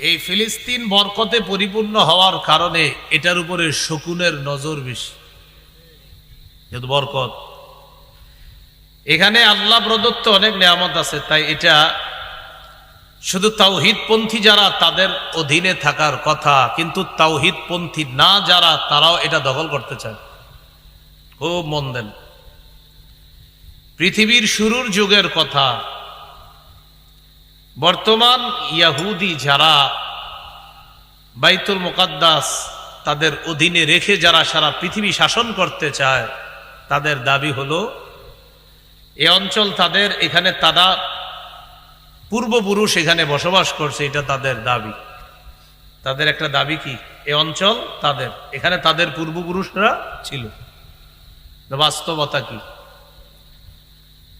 এই ফিলিস্তিন বরকতে পরিপূর্ণ হওয়ার কারণে এটার উপরে শকুনের নজর বেশি। যেহেতু বরকত। এখানে আল্লাহ প্রদত্ত অনেক নিয়ামত আছে, তাই এটা শুধু তাওহিদপন্থী যারা তাদের অধীনে থাকার কথা, কিন্তু তাওহিদপন্থী না যারা, তারাও এটা দখল করতে চায়। খুব মন দেন। পৃথিবীর শুরুর যুগের কথা বর্তমান ইয়াহুদি যারা বাইতুল মোকাদ্দাস তাদের অধীনে রেখে যারা সারা পৃথিবী শাসন করতে চায়, তাদের দাবি হলো, এ অঞ্চল তাদের এখানে তারা পূর্বপুরুষ এখানে বসবাস করছে, এটা তাদের দাবি। তাদের একটা দাবি কি? এ অঞ্চল তাদের, এখানে তাদের পূর্বপুরুষরা ছিল। বাস্তবতা কি?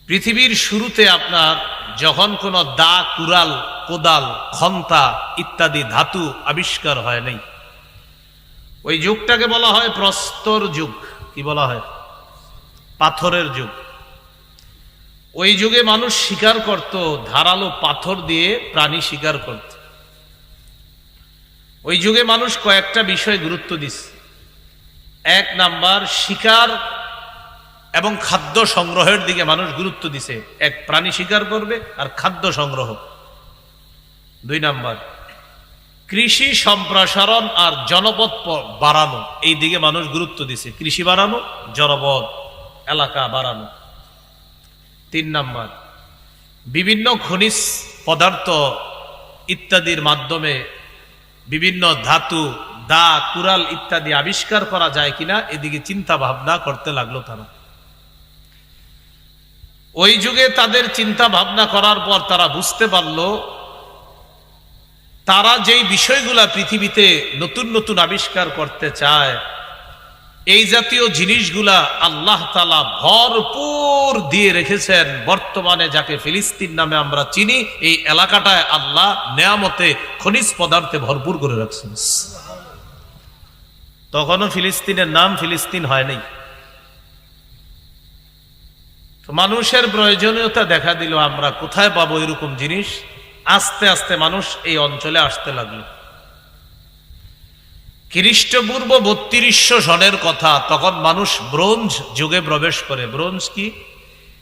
পৃথিবীর শুরুতে আপনার যখন কোনো দা কুরাল কোদাল, খন্তা ইত্যাদি ধাতু আবিষ্কার হয় নাই। ওই যুগটাকে বলা হয় প্রস্তর যুগ। কি বলা হয়? পাথরের যুগ। ওই যুগে মানুষ শিকার করত, ধারালো পাথর দিয়ে প্রাণী শিকার করত। ওই যুগে মানুষ কয়েকটা বিষয় গুরুত্ব দিচ্ছে এক নাম্বার, শিকার এবং খাদ্য সংগ্রহের দিকে মানুষ গুরুত্ব দিছে। এক প্রাণী শিকার করবে আর খাদ্য সংগ্রহ। দুই নাম্বার, কৃষি সম্প্রসারণ আর জনপদ বাড়ানো। এই দিকে মানুষ গুরুত্ব দিছে। কৃষি বাড়ানো, জনপদ, এলাকা বাড়ানো। তিন নাম্বার, বিভিন্ন খনিজ পদার্থ ইত্যাদির মাধ্যমে বিভিন্ন ধাতু, দা কুরাল ইত্যাদি আবিষ্কার করা যায় কিনা, এদিকে চিন্তা ভাবনা করতে লাগল তারা। ওই যুগে তাদের চিন্তা ভাবনা করার পর তারা বুঝতে পারল, তারা যেই বিষয়গুলা পৃথিবীতে নতুন নতুন আবিষ্কার করতে চায়, এই জাতীয় জিনিসগুলা আল্লাহ তালা ভরপুর দিয়ে রেখেছেন। বর্তমানে যাকে ফিলিস্তিন নামে আমরা চিনি, এই এলাকাটায় আল্লাহ নেয়ামতে খনিজ পদার্থে ভরপুর করে রাখছেন। তখনও ফিলিস্তিনের নাম ফিলিস্তিন হয় নাই তো মানুষের প্রয়োজনীয়তা দেখা দিল, আমরা কোথায় পাবো এরকম জিনিস? আস্তে আস্তে মানুষ এই অঞ্চলে আসতে লাগল। খ্রিস্টপূর্ব বত্রিশশো সনের কথা, তখন মানুষ ব্রোঞ্জ যুগে প্রবেশ করে। ব্রোঞ্জ কি?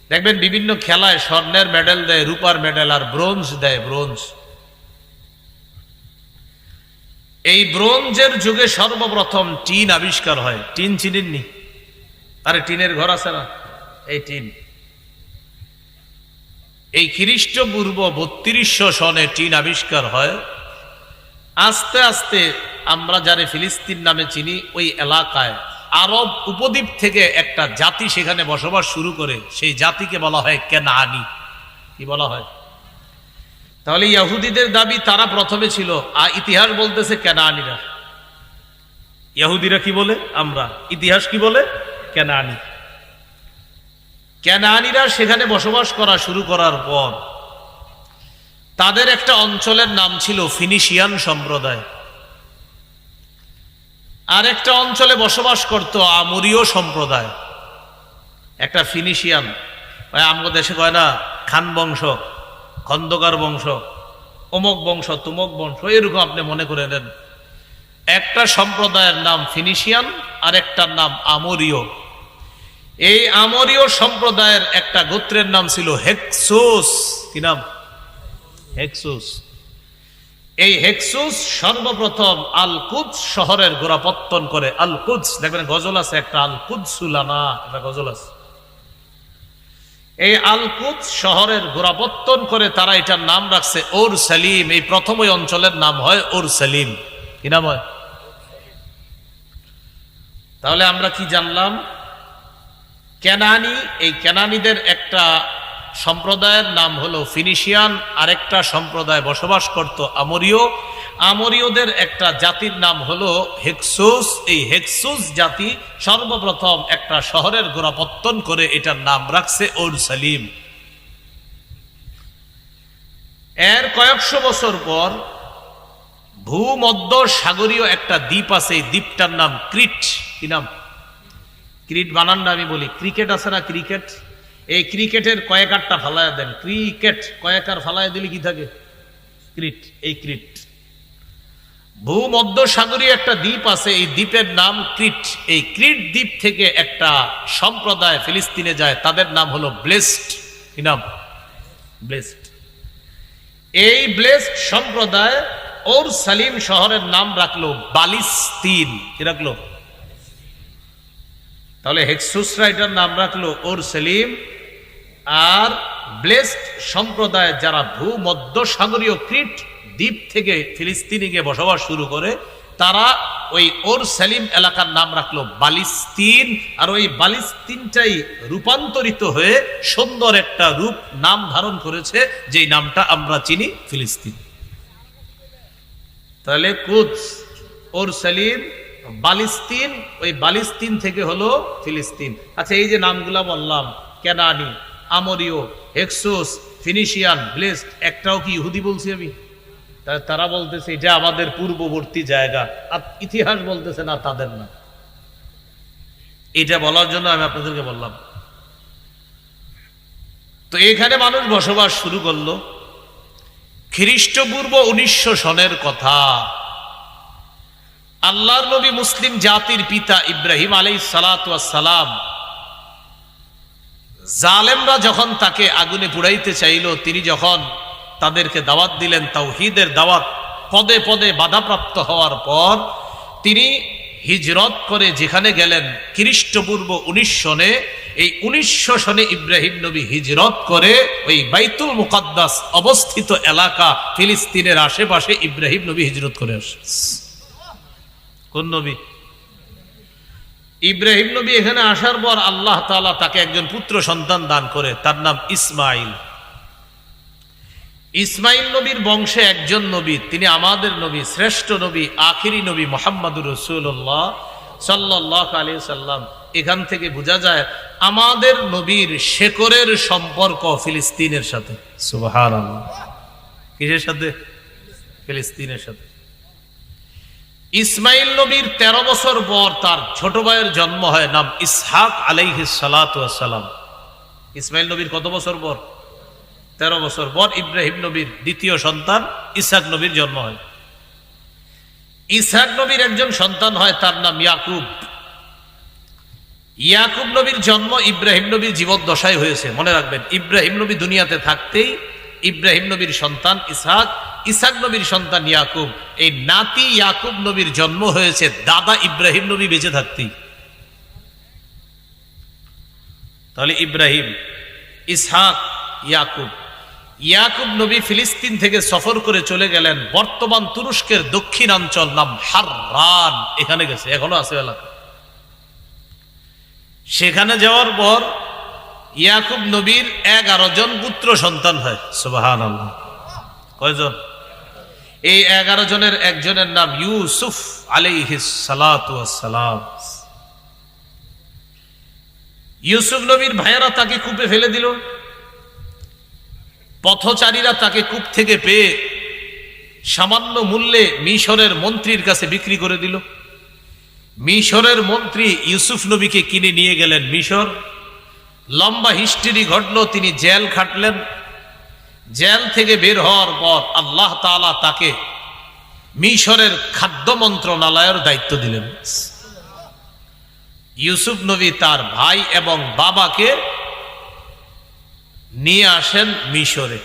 দেখবেন বিভিন্ন খেলায় স্বর্ণের মেডেল দেয়, রূপার মেডেল, আর ব্রোঞ্জ দেয়, ব্রোঞ্জ। এই ব্রোঞ্জের যুগে সর্বপ্রথম টিন আবিষ্কার হয়। টিন চিনেননি? আরে টিনের ঘর আছে না? এই টিন। এই খ্রিস্টপূর্ব বত্রিশশো সনে টিন আবিষ্কার হয়। আস্তে আস্তে আমরা যারা ফিলিস্তিন নামে চিনি, ওই এলাকায় আরব উপদ্বীপ থেকে একটা জাতি সেখানে বসবাস শুরু করে। সেই জাতিকে বলা হয় কেনানি। কি বলা হয়? তাহলে ইয়াহুদিদের দাবি তারা প্রথমে ছিল আর ইতিহাস বলতেছে কেনানিরা। ইয়াহুদিরা কি বলে? আমরা। ইতিহাস কি বলে? কেনানি। কেনানিরা সেখানে বসবাস করা শুরু করার পর তাদের একটা অঞ্চলের নাম ছিল ফিনিশিয়ান সম্প্রদায়। আর একটা অঞ্চলে বসবাস করত আমরীয় সম্প্রদায়। একটা ফিনিশিয়ান আমগো দেশে কয় না, খান বংশ, খন্দকার বংশ, অমুক বংশ, তুমক বংশ, এরকম আপনি মনে করে নেন। একটা সম্প্রদায়ের নাম ফিনিশিয়ান আর একটার নাম আমরীয়। এই আমরীয় সম্প্রদায়ের একটা গোত্রের নাম ছিল হেক্সোস। কি নাম? হেক্সুস। এই হেক্সুস সর্বপ্রথম আলকুদ শহরের গোড়াপত্তন করে। আলকুদস, দেখবেন গজল আছে একটা আলকুদসুলানা একটা গজল আছে। এই আলকুদ শহরের গোড়াপত্তন করে তারা এটার নাম রাখছে ওর সালিম এই প্রথম ওই অঞ্চলের নাম হয় ওর সালিম কি নাম হয়? তাহলে আমরা কি জানলাম? কেনানি, এই কেনানিদের একটা সম্প্রদায়ের নাম হলো ফিনিশিয়ান, আরেকটা সম্প্রদায় বসবাস করত আমরীয়। আমরীয়দের একটা জাতির নাম হলো হেক্সুস। এই হেক্সুস জাতি সর্বপ্রথম একটা শহরের গোড়াপত্তন করে এটার নাম রাখছে ওর সালিম এর কয়েকশো বছর পর ভূমধ্য সাগরীয় একটা দ্বীপ আছে, এই দ্বীপটার নাম ক্রিট। কি নাম? ক্রিট বানানটা আমি বলি, ক্রিকেট আছে না ক্রিকেট? এই ক্রিকেটের কয়েকারটা ফালায় দেন। ক্রিকেট কয়েকার ফালায় দিলে কি থাকে? ক্রিট, এই ক্রিট। ভূমধ্য সাগরীয় একটা দ্বীপ আছে, এই দ্বীপের নাম ক্রিট। এই ক্রিট দ্বীপ থেকে একটা সম্প্রদায় ফিলিস্তিনে যায়, তাদের নাম হলো ব্লেসড। কি নাম? ব্লেসড। এই ব্লেসড সম্প্রদায় ওর সালিম শহরের নাম রাখল বালিস্তিন। কি রাখল? তাহলে হেক্সুসরা এটার নাম রাখল ওর সেলিম আর ব্লেসড সম্প্রদায় যারা ভূমধ্য সাগরীয় ক্রিট দ্বীপ থেকে ফিলিস্তিনে গিয়ে বসবাস শুরু করে, তারা ওই ওর সেলিম এলাকার নাম রাখল বালিস্তিন। আর ওই বালিস্তিনটাই রূপান্তরিত হয়ে সুন্দর একটা রূপ নাম ধারণ করেছে, যেই নামটা আমরা চিনি ফিলিস্তিন। তাহলে কুদস, ওর সেলিম বালিস্তিন, ওই বালিস্তিন থেকে হলো ফিলিস্তিন। আচ্ছা এই যে নামগুলা বললাম, কেনানি আমরিও হেক্সোস, ফিনিশিয়ান, ব্লেসড, একটাও কি ইহুদি বলছি আমি? তারা বলতেছে এটা আমাদের পূর্ববর্তী জায়গা। আর ইতিহাস বলতেছে না, তাদের না। এটা বলার জন্য আমি আপনাদেরকে বললাম। তো এখানে মানুষ বসবাস শুরু করল। খ্রিস্টপূর্ব উনিশশো সনের কথা। আল্লাহর নবী মুসলিম জাতির পিতা ইব্রাহিম আলাই সালাম। জালেমরা যখন তাকে আগুনে পুড়াইতে চাইল, তিনি যখন তাদেরকে দাওয়াত দিলেন, তাওহীদের দাওয়াত পদে পদে বাধাপ্রাপ্ত হওয়ার পর, তিনি হিজরত করে যেখানে গেলেন, খ্রিস্টপূর্ব উনিশ সনে এই উনিশশো সনে ইব্রাহিম নবী হিজরত করে ওই বাইতুল মুকাদ্দাস অবস্থিত এলাকা ফিলিস্তিনের আশেপাশে ইব্রাহিম নবী হিজরত করে আসে কোন নবী? ইব্রাহিম নবী এখানে আসার পর আল্লাহ তাআলা তাকে একজন পুত্র সন্তান দান করে, তার নাম ইসমাইল। ইসমাইল নবীর বংশে একজন নবী, তিনি আমাদের নবী, শ্রেষ্ঠ নবী, আখিরি নবী মোহাম্মদুর রসুল্লাহ সাল্লাহ আলী সাল্লাম। এখান থেকে বোঝা যায় আমাদের নবীর শেকরের সম্পর্ক ফিলিস্তিনের সাথে। সুবাহান কিসের সাথে? ফিলিস্তিনের সাথে। ইসমাইল নবীর ১৩ বছর পর তার ছোট ভাইয়ের জন্ম হয়, নাম ইসহাক আলাইহিস সালাম ইসমাইল নবীর কত বছর পর? তেরো বছর পর ইব্রাহিম নবীর দ্বিতীয় সন্তান ইসহাক নবীর জন্ম হয়। ইসহাক নবীর একজন সন্তান হয়, তার নাম ইয়াকুব। ইয়াকুব নবীর জন্ম ইব্রাহিম নবীর জীবদ্দশায় হয়েছে, মনে রাখবেন। ইব্রাহিম নবী দুনিয়াতে থাকতেই ইব্রাহিম নবীর সন্তান ইসহাক ইসহাক নবীর সন্তান ইয়াকুব। এই নাতি ইয়াকুব নবীর জন্ম হয়েছে, দাদা ইব্রাহিম নবী বেঁচে থাকতেই। তাহলে ইব্রাহিম, ইসহাক, ইয়াকুব। ইয়াকুব নবী ফিলিস্তিন থেকে সফর করে চলে গেলেন বর্তমান তুরস্কের দক্ষিণাঞ্চল, নাম হাররান। এখানে গেছে, এখনও আছে এলাকা। সেখানে যাওয়ার পর ইয়াকুব নবীর এগারো জন পুত্র সন্তান হয় সুবাহান কয়জন? এই এগারো জনের একজনের নাম ইউসুফ সালাম ইউসুফ নবীর ভাইয়েরা তাকে কূপে ফেলে দিল। পথচারীরা তাকে কূপ থেকে পেয়ে সামান্য মূল্যে মিশরের মন্ত্রীর কাছে বিক্রি করে দিল। মিশরের মন্ত্রী ইউসুফ নবীকে কিনে নিয়ে গেলেন মিশর। লম্বা হিস্ট্রি ঘটল, তিনি জেল খাটলেন। জেল থেকে বের হওয়ার পর আল্লাহ তাআলা তাকে মিশরের খাদ্য মন্ত্রণালয়ের দায়িত্ব দিলেন। ইউসুফ নবী তার ভাই এবং বাবাকে নিয়ে আসেন মিশরে।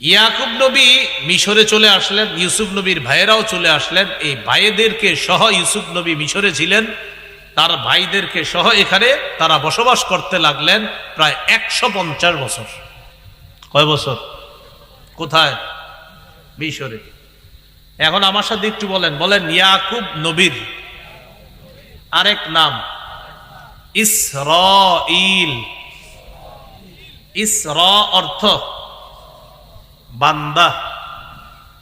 ইয়াকুব নবী মিশরে চলে আসলেন, ইউসুফ নবীর ভাইয়েরাও চলে আসলেন। এই ভাইদেরকে সহ ইউসুফ নবী মিশরে ছিলেন। তার ভাইদেরকে সহ এখানে তারা বসবাস করতে লাগলেন প্রায় একশো পঞ্চাশ বছর। কয় বছর? কোথায়? মিশরে। এখন আমার সাথে একটু বলেন। বলেন, ইয়াকুব নবীর আরেক নাম। ইসরাইল ইসর অর্থ বান্দা।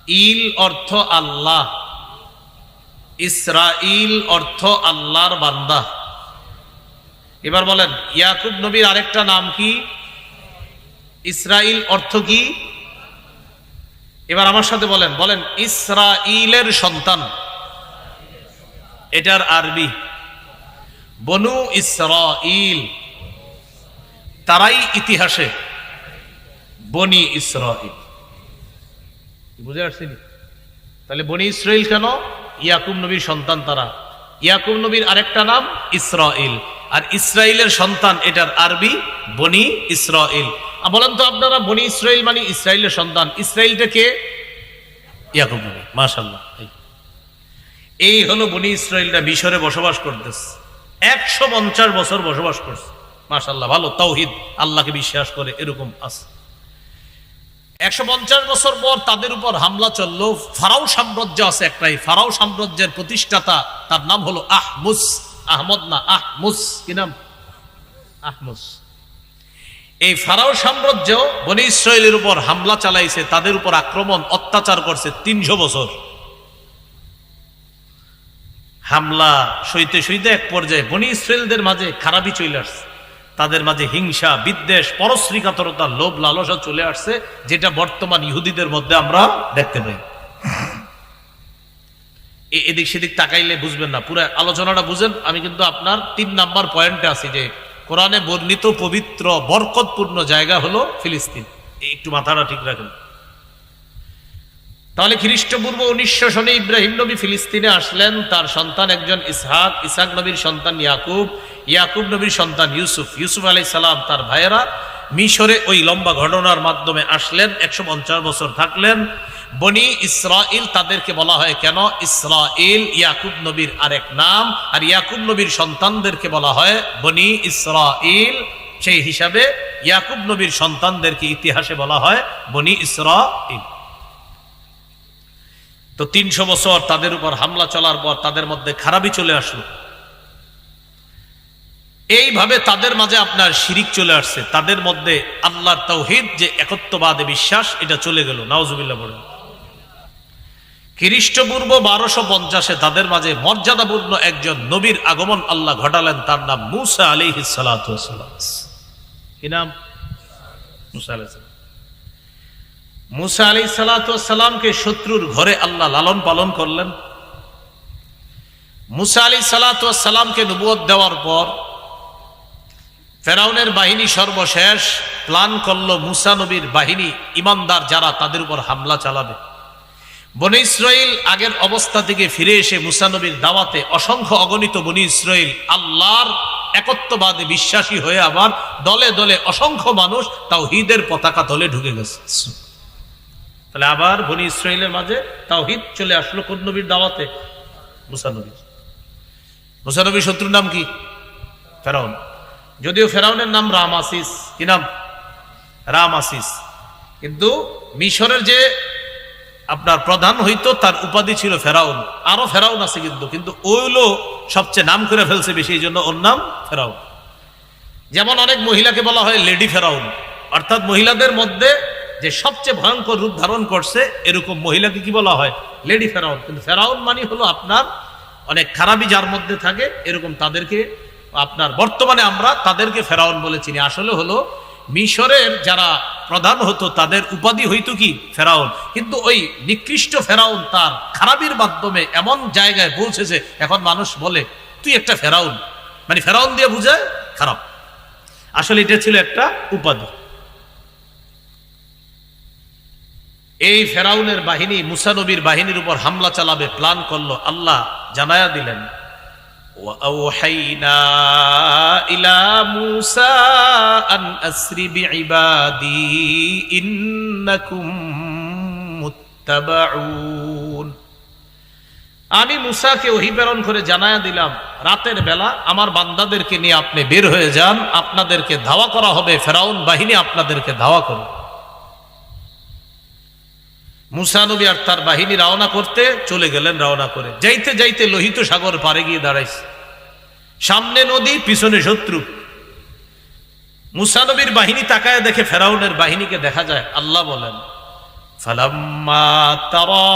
ইল অর্থ আল্লাহ। ইসরাইল অর্থ আল্লাহর বান্দা। এবার বলেন, ইয়াকুব নবীর আরেকটা নাম কি? ইসরাইল অর্থ কি? এবার আমার সাথে বলেন বলেন, ইসরাইলের সন্তান। এটার আরবি। বনু ইসরাইল। তারাই ইতিহাসে বনি ইসরাইল। বুঝে আসছি তাহলে বনি ইসরাইল কেন? ইয়াকুব নবীর সন্তান তারা। ইয়াকুব নবীর আরেকটা নাম ইসরাইল। আর ইসরাইলের সন্তান এটার আরবি বনি ইসরাইল। বলেন তো আপনারা বনি ইসরাইল মানে ইসরাইলের সন্তান। ইসরাইলটা কে? ইয়াকুব নবী মাশাল্লাহ এই। হলো বনি ইসরাইলরা মিশরে বসবাস করতেছে। একশো পঞ্চাশ বছর বসবাস করছে। মাশাল্লাহ ভালো তৌহিদ আল্লাহকে বিশ্বাস করে, এরকম আছে। একশো পঞ্চাশ বছর পর তাদের উপর হামলা চলল। ফারাও সাম্রাজ্য আছে একটাই। ফারাও সাম্রাজ্যের প্রতিষ্ঠাতা, তার নাম হলো আহমুস। আহমদ না, আহমুস, কি নাম? আহমুস। এই ফারাও সাম্রাজ্য বনি ইসরায়েলের উপর হামলা চালাইছে, তাদের উপর আক্রমণ, অত্যাচার করছে তিনশো বছর। হামলা সইতে সইতে এক পর্যায়ে বনি ইসরায়েলদের মাঝে খারাপই চলে আসছে। তাদের মাঝে হিংসা, বিদ্বেষ, পরশ্রীকাতরতা, লোভ, লালসা চলে আসছে, যেটা বর্তমান ইহুদিদের মধ্যে আমরা দেখতে পাই। এদিক সেদিক তাকাইলে বুঝবেন না। পুরো আলোচনাটা বুঝেন, আমি কিন্তু আপনার তিন নাম্বার পয়েন্টে আছি যে কোরআনে বর্ণিত পবিত্র, বরকতপূর্ণ জায়গা হলো ফিলিস্তিন। একটু মাথাটা ঠিক রাখেন। তাহলে খ্রিস্টপূর্ব উনিশশো সনে ইব্রাহিম নবী ফিলিস্তিনে আসলেন, তার সন্তান একজন ইসহাক ইসহাক নবীর সন্তান ইয়াকুব ইয়াকুব নবীর সন্তান ইউসুফ। ইউসুফ আলাই সালাম তার ভাইয়েরা মিশরে ওই লম্বা ঘটনার মাধ্যমে আসলেন, একশো পঞ্চাশ বছর থাকলেন। বনি ইসরাইল তাদেরকে বলা হয় কেন? ইসরাইল ইয়াকুব নবীর আরেক নাম, আর ইয়াকুব নবীর সন্তানদেরকে বলা হয় বনি ইসরাইল সেই হিসাবে ইয়াকুব নবীর সন্তানদেরকে ইতিহাসে বলা হয় বনি ইসরাইল তো তিনশো বছর তাদের উপর হামলা চলার পর তাদের মধ্যে খারাপই চলে আসলো। এইভাবে তাদের মাঝে আপনার শিরিক চলে আসছে। তাদের মধ্যে আল্লাহর তৌহিদ যে একত্ববাদে বিশ্বাস, এটা চলে গেল। নাওজুবিল্লাহ বলেন খ্রিস্টপূর্ব বারোশো পঞ্চাশে তাদের মাঝে মর্যাদাপূর্ণ একজন নবীর আগমন আল্লাহ ঘটালেন, তার নাম মুসা আলী মুসা সালাম। মুসা আলী সালাতামকে শত্রুর ঘরে আল্লাহ লালন পালন করলেন। মুসা আলী সালাতামকে নবুয়ত দেওয়ার পর ফেরাউনের বাহিনী সর্বশেষ প্লান করল মুসা নবীর বাহিনী, ইমানদার যারা তাদের উপর হামলা চালাবে। বনি ইসরাইল আগের অবস্থা থেকে ফিরে এসে মুসানবীর দাওয়াতে অসংখ্য অগণিত বনি ইসরাইল আল্লাহর একত্ববাদে বিশ্বাসী হয়ে আবার দলে দলে অসংখ্য মানুষ তাও হিদের পতাকা তলে ঢুকে গেছে। তাহলে আবার বনি ইসরায়েলের মাঝে তাওহিদ চলে আসলো কোন নবীর দাওয়াতে? মুসানবী মুসানবীর শত্রুর নাম কি? ফেরাউন। যদিও ফেরাউনের নাম রাম আসিস কি নাম? রাম আসিস কিন্তু মিশরের যে আপনার প্রধান হইতো তার উপাধি ছিল ফেরাউন। আরও ফেরাউন আছে কিন্তু কিন্তু ওইগুলো সবচেয়ে নাম করে ফেলছে বেশি এই জন্য ওর নাম ফেরাউন। যেমন অনেক মহিলাকে বলা হয় লেডি ফেরাউন। অর্থাৎ মহিলাদের মধ্যে যে সবচেয়ে ভয়ঙ্কর রূপ ধারণ করছে, এরকম মহিলাকে কি বলা হয়? লেডি ফেরাউন। কিন্তু ফেরাউন মানে হলো আপনার অনেক খারাপই যার মধ্যে থাকে, এরকম তাদেরকে আপনার বর্তমানে আমরা তাদেরকে ফেরাউন বলে চিনি। আসলে হলো মিশরের যারা প্রধান হতো, তাদের উপাধি হইতো কি? ফেরাউন। কিন্তু ওই নিকৃষ্ট ফেরাউন তার খারাপির মাধ্যমে এমন জায়গায় পৌঁছেছে এখন মানুষ বলে, তুই একটা ফেরাউন। মানে ফেরাউন দিয়ে বুঝায়, খারাপ। আসলে এটা ছিল একটা উপাধি। এই ফেরাউনের বাহিনী মুসানবীর বাহিনীর উপর হামলা চালাবে, প্ল্যান করল, আল্লাহ জানায়া দিলেন। وأوحينا إلى موسى أن أسر بعبادي إنكم متبعون আমি মুসাকে ওহি প্রেরণ করে জানায়া দিলাম রাতের বেলা আমার বান্দাদেরকে নিয়ে আপনি বের হয়ে যান আপনাদেরকে ধাওয়া করা হবে ফেরাউন বাহিনী আপনাদেরকে ধাওয়া করবে মুসা নবী আর তার বাহিনী রওনা করতে চলে গেলেন রওনা করে যাইতে যাইতে লোহিত সাগর পারে গিয়ে দাঁড়াইছে সামনে নদী পিছনে শত্রু মুসা নবীর বাহিনী তাকায় দেখে ফেরাউনের বাহিনীকে দেখা যায় আল্লাহ বলেন ফালাম্মা তারা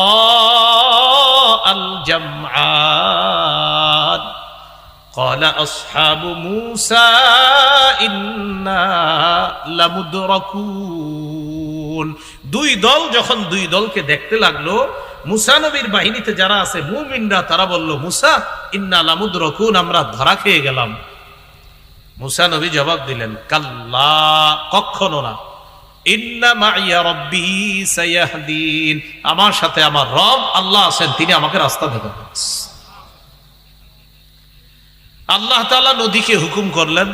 আল জামআন قال أصحاب موسى إنا لمدركون দুই দল যখন দুই দলকে দেখতে লাগল, মুসা নবীর বাহিনীতে যারা আছে, মুমিনরা, তারা বলল, মুসা, ইন্না লামুদরকুন, আমরা ধরা খেয়ে গেলাম। মুসা নবী জবাব দিলেন, কাল্লা কখনো না। আমার সাথে আমার রব আল্লাহ আছেন, তিনি আমাকে রাস্তা দেখাবেন। আল্লাহ নদীকে হুকুম করলেন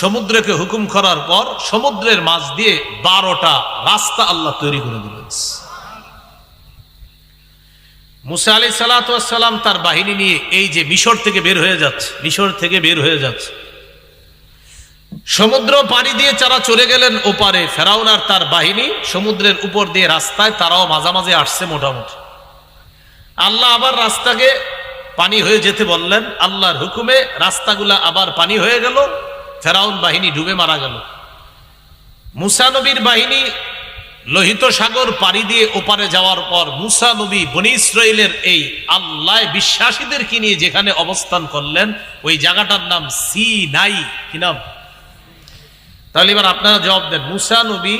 সমুদ্রকে হুকুম করার পর সমুদ্রের মাঝ দিয়ে বারোটা রাস্তা আল্লাহ তৈরি করে দিলেন। মুসা আলি সালাম তার বাহিনী নিয়ে এই যে মিশর থেকে বের হয়ে যাচ্ছে, মিশর থেকে বের হয়ে যাচ্ছে। সমুদ্র পানি দিয়ে যারা চলে গেলেন ওপারে ফেরাউন আর তার বাহিনী। সমুদ্রের উপর দিয়ে রাস্তায় তারাও মাঝামাঝি আসছে মোটামুটি। আল্লাহ আবার রাস্তাকে পানি হয়ে যেতে বললেন। আল্লাহর হুকুমে রাস্তাগুলা আবার পানি হয়ে গেল। ফেরাউন বাহিনী ডুবে মারা গেল। মুসা নবীর বাহিনী লোহিত সাগর পাড়ি দিয়ে ওপারে যাওয়ার পর মুসা নবী বনি ইসরায়েলের এই আল্লাহ বিশ্বাসীদেরকে নিয়ে যেখানে অবস্থান করলেন, ওই জায়গাটার নাম সি নাই কি নাম? তাহলে এবার আপনারা জবাব দেন, মুসা নবী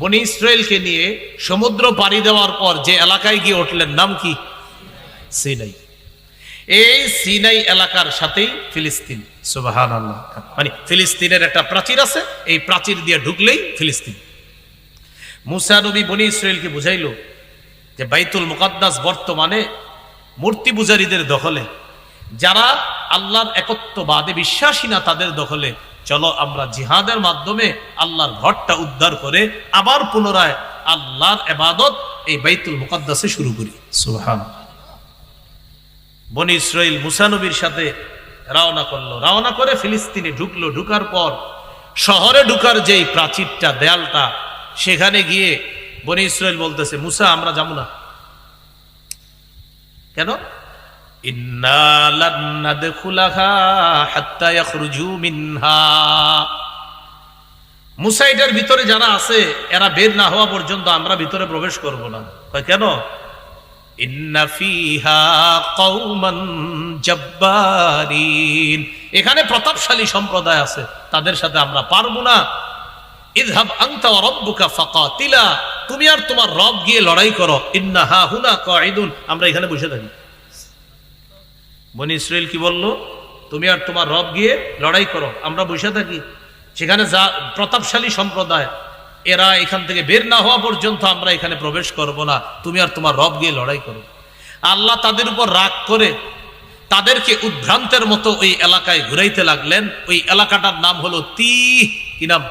বনি ইসরায়েলকে নিয়ে সমুদ্র পাড়ি দেওয়ার পর যে এলাকায় গিয়ে উঠলেন, নাম কি? সিনাই। এই সিনাই এলাকার সাথেই ফিলিস্তিন। সুবাহান মানে ফিলিস্তিনের একটা প্রাচীর আছে, এই প্রাচীর দিয়ে ঢুকলেই ফিলিস্তিন। মুসা নবী বনি ইসরায়েলকে বুঝাইল যে বাইতুল মুকাদ্দাস বর্তমানে মূর্তি পূজারীদের দখলে। যারা আল্লাহর একত্ববাদে বিশ্বাসী না তাদের দখলে। চলো আমরা জিহাদের মাধ্যমে আল্লাহর ঘরটা উদ্ধার করে আবার পুনরায় আল্লাহর এবাদত এই বাইতুল মুকাদ্দাসে শুরু করি। সুবহান বনি ইসরাইল মুসানবীর সাথে রওনা করল। রওনা করে ফিলিস্তিনে ঢুকলো। ঢুকার পর শহরে ঢুকার যেই প্রাচীরটা, দেয়ালটা, সেখানে গিয়ে বনি ইসরায়েল বলতেছে, মুসা, আমরা যাব না। কেন? ইন্না লান নাদখুলাহা হাত্তা ইয়াখরুজু মিনহা। মুসা এটার ভিতরে যারা আছে, এরা বের না হওয়া পর্যন্ত আমরা ভিতরে প্রবেশ করব না। কেন? এখানে প্রতাপশালী সম্প্রদায় আছে, তাদের সাথে আমরা পারব না। ইযহাব আনতা ওয়া রাব্বুকা ফাকাতিলা। তুমি আর তোমার রব গিয়ে লড়াই করো। ইন্না হা হুনা কাঈদুন। আমরা এখানে বসে থাকি। বনি ইসরায়েল কি বলল? তুমি আর তোমার রব গিয়ে লড়াই করো। আমরা বসে থাকি। সেখানে যা প্রতাপশালী সম্প্রদায় এরা এখান থেকে বের না হওয়া পর্যন্ত আমরা এখানে প্রবেশ করব না। তুমি আর তোমার রব গিয়ে লড়াই করো। আল্লাহ তাদের উপর রাগ করে তাদেরকে উদ্ভ্রান্তের মতো ওই এলাকায় ঘুরাইতে লাগলেন। ওই এলাকাটার নাম হলো তি, কি নাম?